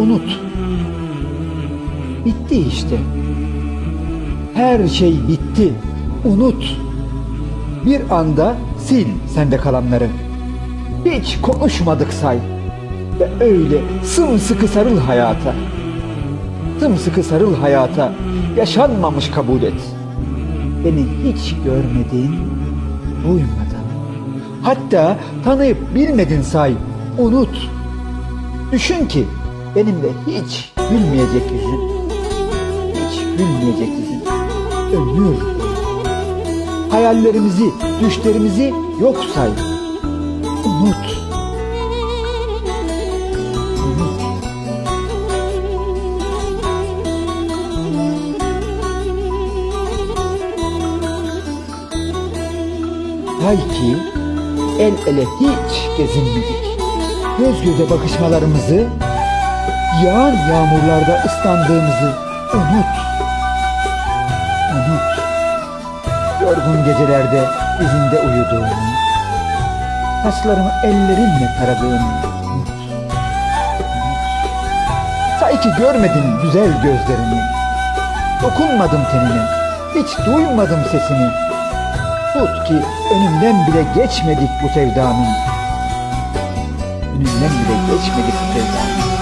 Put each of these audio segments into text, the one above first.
unut. Bitti işte. Her şey bitti. Unut. Bir anda sil sende kalanları. Hiç konuşmadık say. Ve öyle sımsıkı sarıl hayata. Sımsıkı sarıl hayata. Yaşanmamış kabul et. Beni hiç görmedin, duymadın. Hatta tanıyıp bilmedin say. Unut. Düşün ki benimle hiç gülmeyecek yüzün. Hiç gülmeyecek yüzün. Ömür. Hayallerimizi, düşlerimizi yok say. Unut. Hay ki el ele hiç gezinmedik. Göz göze bakışmalarımızı, yağan yağmurlarda ıslandığımızı unut. Unut. Yorgun gecelerde izinde uyuduğumu, saçlarımı ellerinle taradığını unut. Unut. Say ki görmedin güzel gözlerini, dokunmadım tenine, hiç duymadım sesini. Tut ki önümden bile geçmedik bu sevdanın. Önümden bile geçmedik bu sevdanın.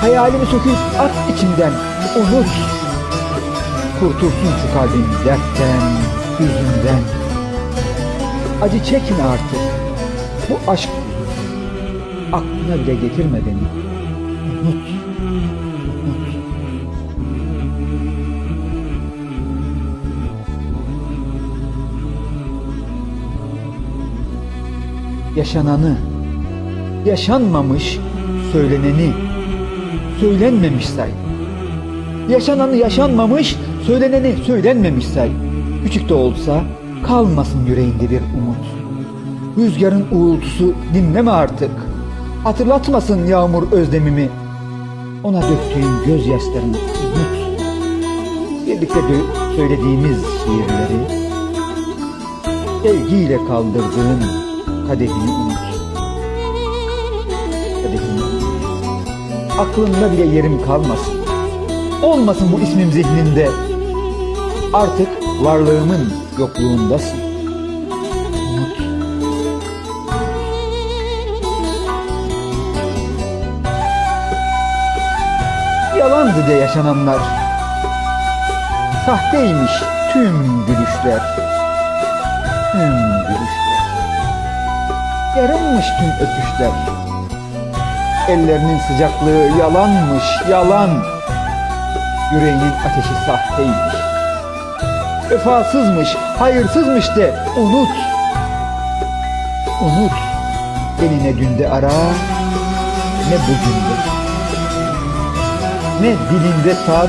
Hayalimi söküp at içimden, unut. Kurtulsun şu kalbim dertten, hüzünden. Acı çekme artık. Bu aşk aklına bile getirme beni. Unut. yaşananı, yaşanmamış söyleneni, söylenmemiş. Yaşananı yaşanmamış, söyleneni söylenmemiş. Küçük de olsa kalmasın yüreğinde bir umut. Rüzgarın uğultusu dinleme artık. Hatırlatmasın yağmur özlemimi. Ona döktüğüm gözyaşlarını unut. Birlikte dö- söylediğimiz şiirleri, sevgiyle kaldırdığın kadehini unut. Kadehini. Aklında bile yerim kalmasın. Olmasın bu ismim zihninde. Artık varlığımın yokluğundasın. Unut. Yalandı de yaşananlar. Sahteymiş tüm gülüşler. Tüm gülüşler. Yarınmış tüm öpüşler. Ellerinin sıcaklığı yalanmış, yalan. Yüreğinin ateşi sahteymiş. Vefasızmış, hayırsızmış de unut. Unut. Beni ne dünde ara, ne bugünde. Ne dilinde tat,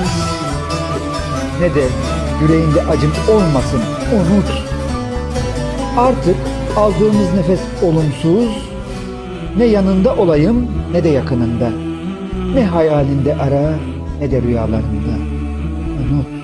ne de yüreğinde acım olmasın. Unut. Artık aldığımız nefes olumsuz, ne yanında olayım ne de yakınında. Ne hayalinde ara ne de rüyalarında. Unut.